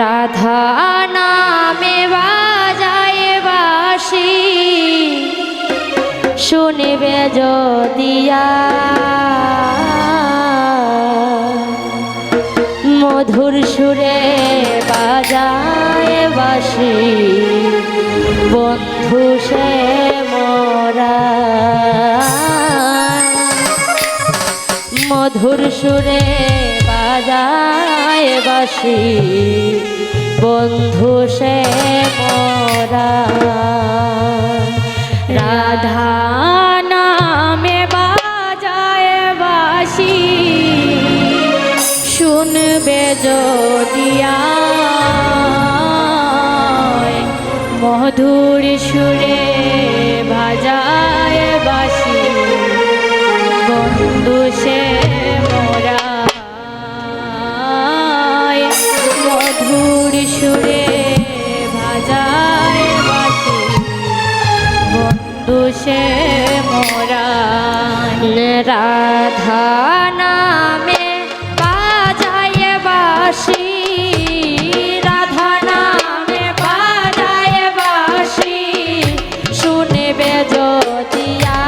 রাধা নামে বাজায় বাসি শুনিবে যদিয়া মধুর সুরে বাজায় বাসি বন্ধু সে মোরা। মধুর সুরে বাসি বন্ধু সে মোরা। রাধা নামে বাজায় বাসি। শুনবে যদিয়া মধুর সুরে বাজায় মোরা রাধা নামে বাজায় বাসি রাধা নামে বাজায় বাসি শুনবে যদিয়া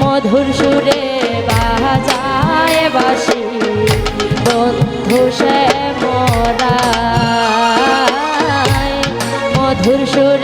মধুর সুরে বাজায় বাসি বন্ধু সুরে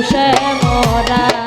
মানুষে মরা